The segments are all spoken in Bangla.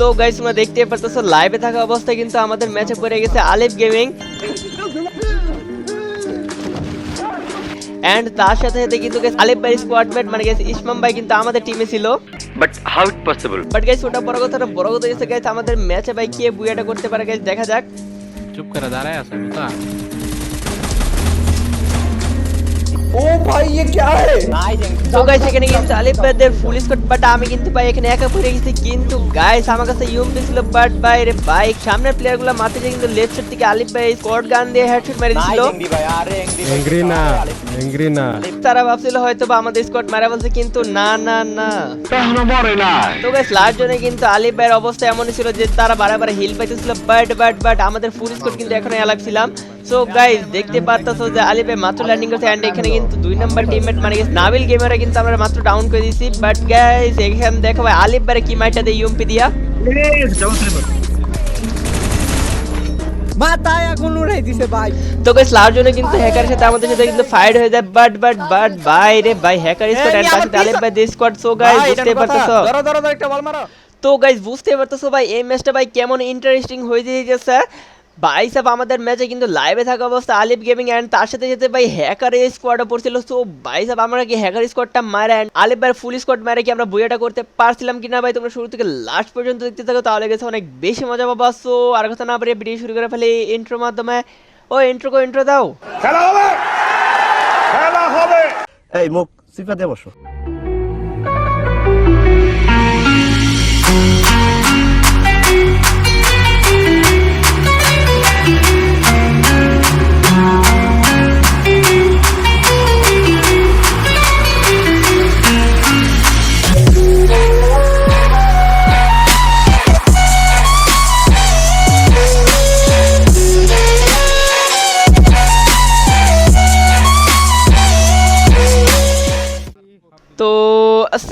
তো গাইস তোমরা দেখতে পারতেছো লাইভে থাকা অবস্থায় কিন্তু আমাদের ম্যাচে পড়ে গেছে আলিফ গেমিং এন্ড তার সাথে সাথে কিন্তু guys আলিফ ভাই স্কোয়াড মেট মানে গেছে ইসমাম ভাই কিন্তু আমাদের টিমে ছিল। But how it possible? But guys ওটা বড় কথা না, বড় কথা হচ্ছে গাইস আমাদের ম্যাচে ভাই কে বুয়াটা করতে পারে গাইস দেখা যাক। চুপ করে দাঁড়ায় আছে বুঝা তো গাইস এখানে কিন্তু আলিফ ভাইদের ফুল স্কোয়াড বাট আমি কিন্তু ভাই এখানে একা পড়ে গেছি কিন্তু গাইস আমার কাছে ইউএমপি ছিল বাট ভাই রে ভাই সামনের প্লেয়ারগুলো মারতে যে কিন্তু লেফট সাইড থেকে আলিফ ভাই স্কোয়াড গান দিয়ে হেডশট মেরে দিছিল এংগ্রি না এংগ্রি না। তারা ভাবছিল হয়তো বা আমাদের স্কোয়াড মারা বলছে কিন্তু না না না। তো গাইস লাস্ট জনে কিন্তু আলিফ ভাইয়ের অবস্থা এমনই ছিল যে তারা বারে হিল পাইতেছিল বাট বাট বাট আমাদের ফুল স্কোয়াড কিন্তু এখনও অ্যালাইভ ছিলাম। সো গাইস দেখতে পারতাছো যে আলিফ ভাই মাত্র ল্যান্ডিং করছে এন্ড এখানে কিন্তু দুই নাম্বার টিমমেট মানে গেছে নাবিল গেমারে কিন্তু আমরা মাত্র ডাউন করে দিয়েছি বাট গাইস এখানে দেখো ভাই আলিফ ভাই কি মাইটা দেয় ইউএমপি দিয়া? মাথায় এখন উড়াই দিছে ভাই। তো গাইস জনে কিন্তু হ্যাকারের সাথে আমাদের সাথে কিন্তু ফাইট হয়ে যায় বাট বাট বাট ভাই রে ভাই হ্যাকার স্কোয়াড এন্ড পাশে সাথে ভাই দি স্কোয়াড সো গাইস বুঝতে পারতেছো? ধরো ধরো একটা বল মারো। তো গাইস বুঝতে পারতেছো ভাই এই ম্যাচটা ভাই কেমন ইন্টারেস্টিং হয়ে যাচ্ছে ভাই সাহেব আমাদের ম্যাচে কিন্তু লাইভে থাকা অবস্থা আলিফ গেমিং অ্যান্ড তার সাথে সাথে ভাই হ্যাকার স্কোয়াডও পড়ছিল। সো ভাই সাহেব আমরা কি হ্যাকার স্কোয়াডটা মারে and আলিফ ভাই ফুল স্কোয়াড মারে কি আমরা বইয়াটা করতে পারছিলাম কিনা ভাই? তোমরা শুরু থেকে লাস্ট পর্যন্ত দেখতে থাকো তাহলে গেছে অনেক বেশি মজা পাবা। সো আর কথা না পারে ভিডিও শুরু করে ফেলে ইন্ট্রোর মাধ্যমে। ও ইন্ট্রো কো ইন্ট্রো দাও। খেলা হবে! খেলা হবে! এই মুখ সিফা দিয়ে বসো।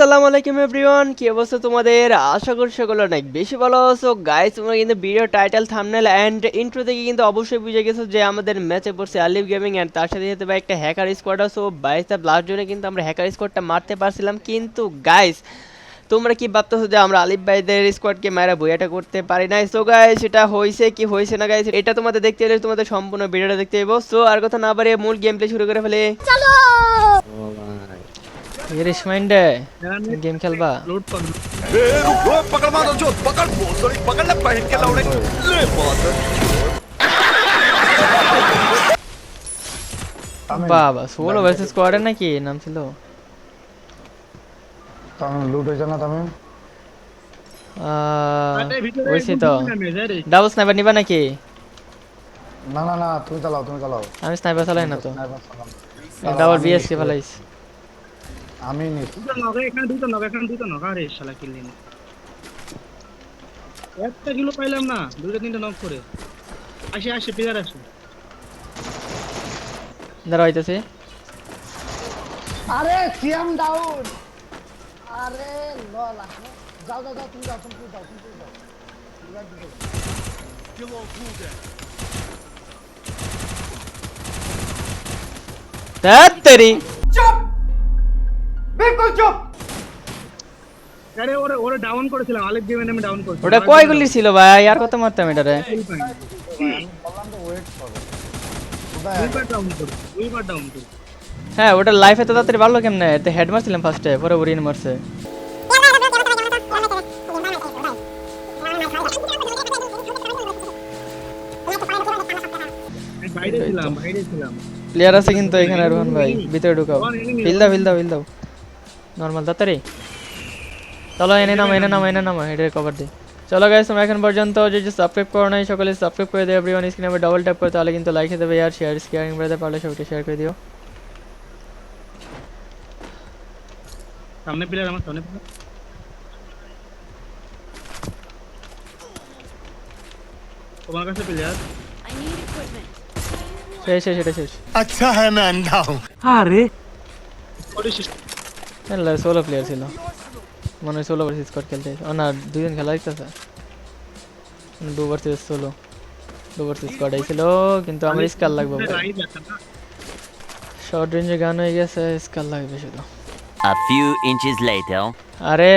আসসালামু আলাইকুম এভরিওয়ান কি অবস্থা তোমাদের? আশা করি সকলে অনেক বেশি ভালো আছো। গাইস তোমরা কিন্তু video title thumbnail and intro থেকে কিন্তু অবশ্যই বুঝে গেছো যে আমাদের ম্যাচে পড়ছে আলিফ গেমিং এন্ড তার সাথে সাথে ভাই একটা হ্যাকার স্কোয়াড আছে। বাইশ লাস্ট জনে কিন্তু আমরা হ্যাকার স্কোয়াডটা মারতে পারছিলাম। কিন্তু গাইস তোমরা কি ভাবতেছো যে আমরা আলিফ ভাইদের স্কোয়াডকে মারা বইয়াটা করতে পারি নাই? সো গাইস সেটা হয়েছে কি হয়েছে না গাইস এটা তোমাদের দেখতে হলে তোমাদের সম্পূর্ণ ভিডিওটা দেখতে হবে সো আর কথা না বাড়িয়ে মূল গেম প্লে শুরু করে ফেলে। রিশ মাইন্ডে গেম খেলবা বাবা সোলো ভার্সেস স্কোয়াডের নাকি নাম ছিল লুট হয়েছে না তুমি ওইছি তো ডাবল স্নাইপার নিবা নাকি না না না তুমি চালাও তুমি চালাও আমি স্নাইপার চালাই না তো Sniper চালাও। ডাবল বিএসকে ফেলাইস আমি নিচ্ছি দুটো নক এখানে দুটো নক এখানে দুটো নক আরে শালা কিনলি না একটা কিলো পাইলাম না দুটো তিনটে নক করে। আসে আসে প্লেয়ার আসে। দাঁড়া হইতেছে আরে সিয়াম ডাউন আরে লল যাও যাও যাও তুমি যাও তুমি যাও তুমি যাও। তাড়াতাড়ি আরে ওরে ওরে ডাউন করেছিলাম আলেক গেমে আমি ডাউন করেছিলাম। ওটা কয় গুলি ছিল ভাই? আর কত মারতাম এটারে? দুইবার ডাউন করে দুইবার ডাউন করে। হ্যাঁ ওটা লাইফে তো তাড়াতাড়ি ভালো কেমনে? এতে হেড মারছিলাম ফার্স্টে পরে উড়িয়ে মারছে। প্লেয়ার আছে কিন্তু এখানে রোহন ভাই ভিতরে ঢুকাও। হিল দাও হিল দাও হিল দাও। নর্মাল তাড়াতাড়ি চলো এনে নামো এনে নামো এনে নামো হেডের কভার দিই চলো গাইস তোমরা এখন পর্যন্ত যে যে সাবস্ক্রাইব করো নাই সকলে সাবস্ক্রাইব করে দেবে এভরিওয়ান স্ক্রিনে আবার ডাবল ট্যাপ করে তাহলে কিন্তু লাইক দেবে আর শেয়ার শেয়ারিং করে পারলে সবাইকে শেয়ার করে দিও সামনে প্লেয়ার আমার সামনে player। তোমার কাছে প্লেয়ার শেষ শেষ এটা শেষ আচ্ছা হ্যাঁ मैं अंधा हूँ সোলো প্লেয়ার ছিল মনে হয় সোলো ভার্সেস স্কোয়াড খেলতে ও না দুজন খেলা দিতেছে duo versus solo duo versus squad ছিল কিন্তু আমার স্কাল লাগবে ভাই রাইড একটা না শর্ট রেঞ্জে গান হয়ে গেছে স্কাল লাগবে শুধু A few inches later. আরে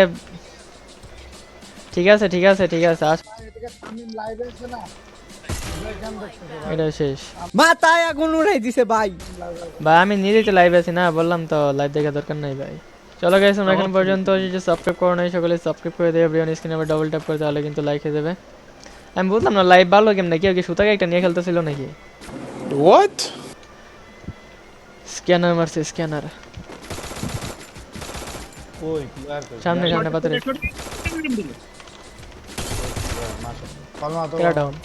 ঠিক আছে ঠিক আছে ঠিক আছে আস এদিকে তামিম লাইভে আছে না এখান দেখতেছে এটা শেষ মাথায় আগুন উড়াই দিছে ভাই ভাই আমি নিজেই তো লাইভ আছি না বললাম তো লাইভ দেখার দরকার নাই ভাই চলো গাইস আমরা এখন পর্যন্ত যে সাবস্ক্রাইব করো নাই সকলে সাবস্ক্রাইব করে দেবে ব্রিয়ন স্ক্রিনে আবার ডবল ট্যাপ করে তাহলে কিন্তু লাইক হয়ে যাবে আমি বুঝলাম না লাইভ ভালো গেম নাকি ওকে সুতাকে একটা নিয়ে খেলতেছিল নাকি What? স্ক্যানার মারছে স্ক্যানার কই প্লেয়ার কই সামনে সামনে পাথরে কলমা তো এরা ডাউন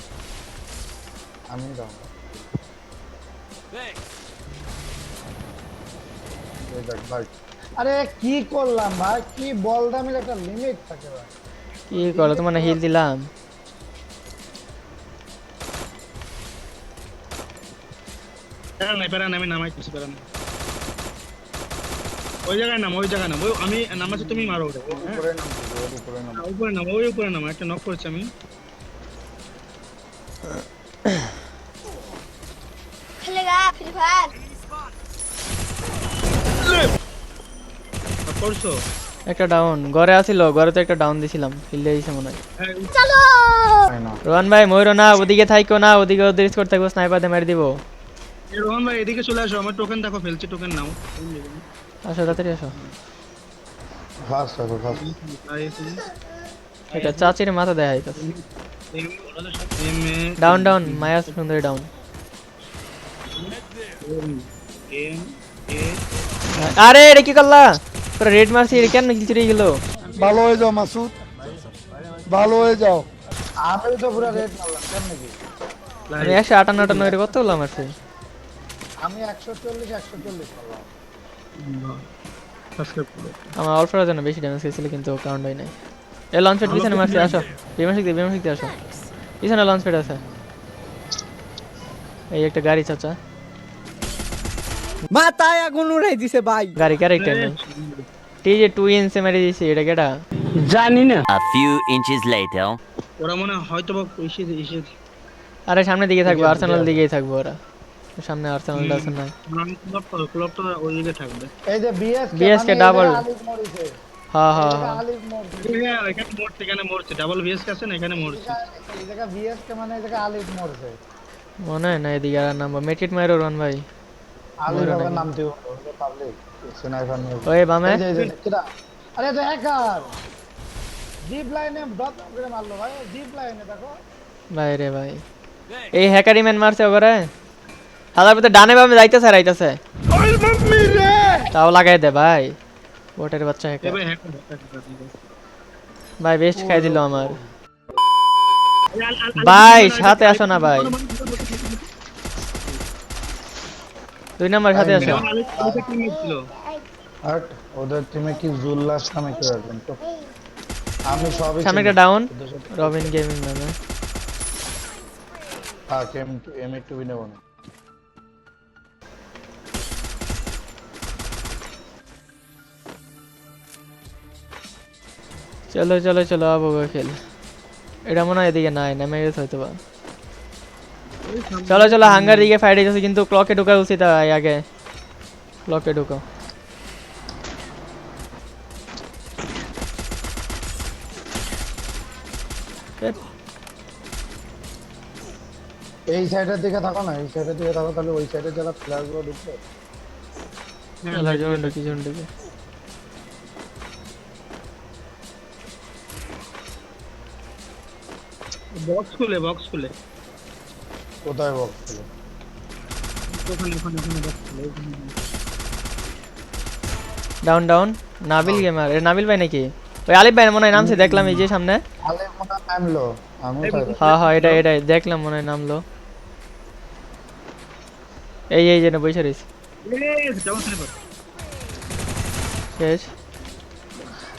আমি দাও এই দেখ ভাই আরে কি করলাম ভাই? কি বল দামের একটা লিমিট থাকে ভাই। কি করো তোমার হিল দিলাম। প্যারা নাই প্যারা নাই আমি প্যারা নাই। ওই জায়গায় নাম ওই জায়গায় নাম। ওই আমি নামাচ্ছি তুমি মারো ওটা। হ্যাঁ? উপরে নাম তো উপরে নাম। হ্যাঁ, উপরে নাম ওই উপরে নাম। একটা নক করেছি আমি। খেলেগা ফ্রি ফায়ার। করছ? একটা ডাউন ঘরে আসিল ঘরে তো একটা ডাউন দিছিলাম। হিল দিয়ে দিছে মনে হয়। হ্যাঁ, চলো! রোহান ভাই ময়ূর না ওদিকে থাইকো না ওদিকে ওদের স্কোর থাকব স্নাইপার দিয়ে মেরে দিব। রোহন ভাই এদিকে চলে আসো আমার টোকেন দেখো ফেলছি টোকেন নাও। আসো তাড়াতাড়ি আসো। ফার্স্ট আসো ফার্স্ট এটা চাচির মাথা এম এ down down Maya Sundari down আরে এটা কি করলা? তোরা রেড মারছি এটা কেন কিল চুরি গেল? ভালো হয়ে যাও মাসুদ। ভালো হয়ে যাও। আমি তো পুরো রেড মারলাম কেমনে কি? আমি একশো আটান্ন আটান্ন এটা কত হলাম মারছি আমি একশো চল্লিশ একশো চল্লিশ করলাম। সাবস্ক্রাইব করো আমার অল্পটার জন্য বেশি ড্যামেজ খেয়েছিল কিন্তু কাউন্ট হয় নাই। এ লঞ্চ প্যাড পিছনে মারছি আসো। বিমান শিখতে বিমান শিখতে আসো। পিছনে লঞ্চ প্যাড আছে। এই একটা গাড়ি চাচা। মাথায় আগুন উড়াই দিছে ভাই। গাড়ি ক্যারেক্টার নেই টি যে টু ইঞ্চে মেরে দিয়েছি এটা কেটা A few inches later. ওরা মনে হয় হয়তো বা এসে এসে আরে সামনের দিকে থাকব আর্সেনাল দিকেই থাকব ওরা। সামনে আর্সেনালটা আছে না ক্লব করো ক্লবটা ওই দিকে থাকবে। এই যে বিএস double। আলিফ মরিছে। হ্যাঁ হ্যাঁ এখানে মরছে। এখানে মরছে ডাবল ভিএস আছে না এখানে মরছে। এই জায়গা বিএস কে মানে এই জায়গা আলিফ মরছে। মনে হয় না এদিকে আর নাম্বার মেট্রিট মাইরো রন ভাই। আলী বাবার নাম দিও। পাবলিক স্নাইপার নিয়ে ওই বামে আরে তো হ্যাকার ডিপ লাইনে ডট করে মারলো ভাই। ডিপ লাইনে দেখো। ভাই রে ভাই। এই হ্যাকারি ম্যান মারছে ভিতরে ডানে বামে যাইতেছে আর আইতেছে তাও লাগাই দে ভাই। বোটের বাচ্চা হ্যাকার ভাই বেস্ট খাই দিল আমার। ভাই সাথে আসো না ভাই। দুই নাম্বার সাথে আসো। ছিল। হাট ওদের টিমে কি জুল্লাস নামে কেউ একজন? তো আমি সবই সামনে একটা ডাউন রবিন গেমিং নামে। হ্যাঁ এম এম একটু বিনে বনে চলো চলো চলো আবো খেল। এটা মনে হয় এদিকে নাই নেমে গেছে হয়তো বা চলো চলো হাঙ্গার দিকে ফাইট হইতেছে কিন্তু ক্লকে ঢোকা উচিত হয় আগে ক্লকে ঢুকো এই সাইডের দিকে থাকো না এই সাইডের দিকে থাকো তাহলে ওই সাইডে যারা প্লেয়ারগুলো ঢুকবে। চলো জন ঢুকি জন ঢুকি বক্স খুলে বক্স খুলে। কোথায় বক্স ছিল ওখানে ওখানে ওখানে বক্স খুলে ওখানে। ডাউন ডাউন নাবিল গেমার এ নাবিল ভাই নাকি ওই আলিফ ভাই মনে হয় নামছে দেখলাম এই যে সামনে আলে মনে হয় নামলো আমি তাই হ্যাঁ হ্যাঁ এটা এটাই দেখলাম মনে হয় নামলো এই এই যেন বসে রয়েছে Yes, double sniper. শেষ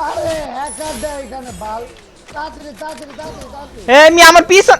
আরে হ্যাকার দেয় এখানে বাল তাড়াতাড়ি তাড়াতাড়ি তাড়াতাড়ি তাড়াতাড়ি এ আমি আমার পিছন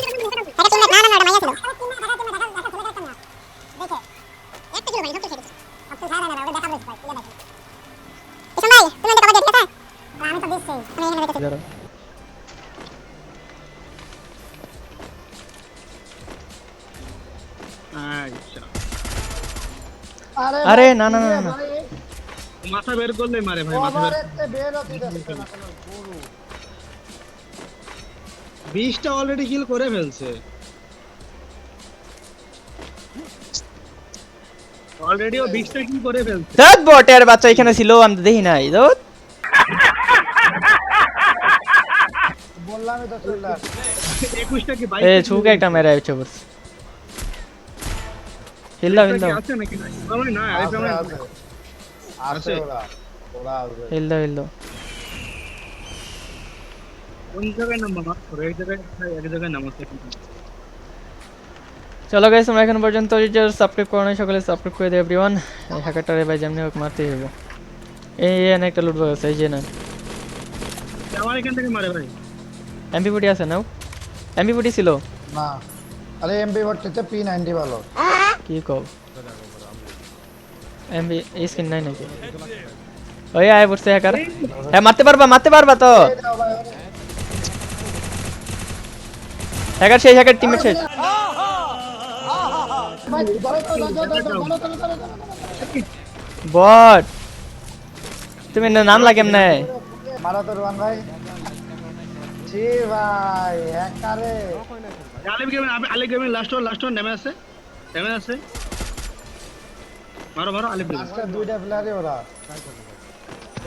আরে, না, না, না, না। মাথা বের করলে মারে ভাই মাথা বের। ওভারেতে বের হতে দিচ্ছে না। কোনো গরু বিশটা অলরেডি কিল করে ফেলছে। অলরেডি ও বিশটা কিল করে ফেলছে। বটের বাচ্চা এখানে ছিল আমি তো দেখি নাই ধুৎ। বললামই তো কি এ ছুকে একটা মেরে আইছে বস হিল দাও হিল দাও আছে নাকি আমার না আরে আমার আছে আছে ওরা ওরা আছে হিল দাও হিল দাও কোন জায়গায় নাম্বার মার করে এক জায়গায় এক জায়গায় নামাজ চলো গাইস আমরা এখন পর্যন্ত যে সাবস্ক্রাইব করো নাই সকলে সাবস্ক্রাইব করে দিও এভরিওয়ান এই হ্যাকারটারে ভাই যেমনি হোক মারতেই হবে এই এই এনে একটা লুট বক্স এই যে না আমার এখান থেকে মারে ভাই এমপি ফুটি আছে নাও এমপি ফুটি ছিল না আরে এমপি ভর্তিতে পি নাইনটি ভালো কি এমপি এই স্কিন নাই নাকি? ওই আয় পড়ছে হ্যাকার হ্যাঁ মারতে পারবা মারতে পারবা তো। হ্যাকার শেষ হ্যাকার টিমের শেষ। বট তুমি না নাম লাগে এমনে? মারা তো রোহান ভাই। জি ভাই হ্যাকারে Alif gaming Alif gaming last one last one নেমে আছে। নেমে আছে? মারো মারো আলিফ লাস্টে দুইটা প্লেয়ারই ওরা।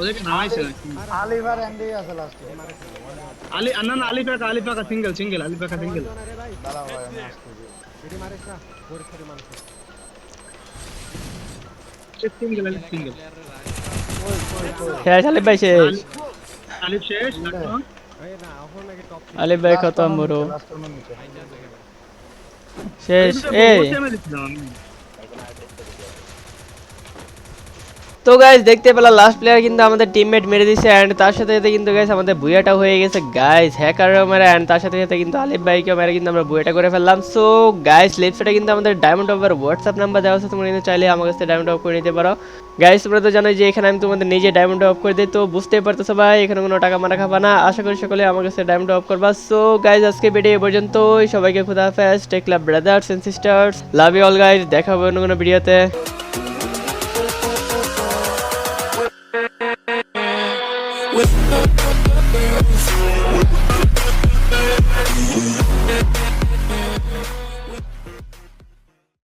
ওদেরকে নামাইছে নাকি আলিভার এন্ডি আছে লাস্টে আলি না না আলিফ একা আলিফ একা সিঙ্গেল সিঙ্গেল আলিফ একা সিঙ্গেল দাঁড়া ভাই আমি আসতেছি। সিঙ্গেল আলিফ সিঙ্গেল আলিফ ভাই শেষ। আলিফ শেষ আলিফ ভাই খতম বড়। শেষ এই তো গাইস দেখতে পেলাম লাস্ট প্লেয়ার কিন্তু আমাদের টিমমেট মেরে দিছে এন্ড তার সাথে সাথে কিন্তু গাইস আমাদের বুয়াটা হয়ে গেছে। গাইস হ্যাকারও মেরে এন্ড তার সাথে সাথে কিন্তু আলিফ ভাইকেও মেরে কিন্তু আমরা বুয়াটা করে ফেললাম। সো গাইস লেফট কিন্তু আমাদের ডায়মন্ড অফার হোয়াটসঅ্যাপ নাম্বার দেওয়া আছে, তোমরা কিন্তু চাইলে আমার কাছে ডায়মন্ড অফ করে নিতে পারো। গাইস তোমরা তো জানো যে এখানে আমি তোমাদের নিজে ডায়মন্ড অফ করে দিই, তো বুঝতেই পারতেছো ভাই, এখানে কোনো টাকা মারা খাবা না। আশা করি সকলে আমার কাছে ডায়মন্ড অফ করবা। সো গাইস আজকে ভিডিও এই পর্যন্তই। সবাইকে খুদা হাফেজ। Take love brothers and sisters love you all guys দেখা হবে অন্য কোনো ভিডিওতে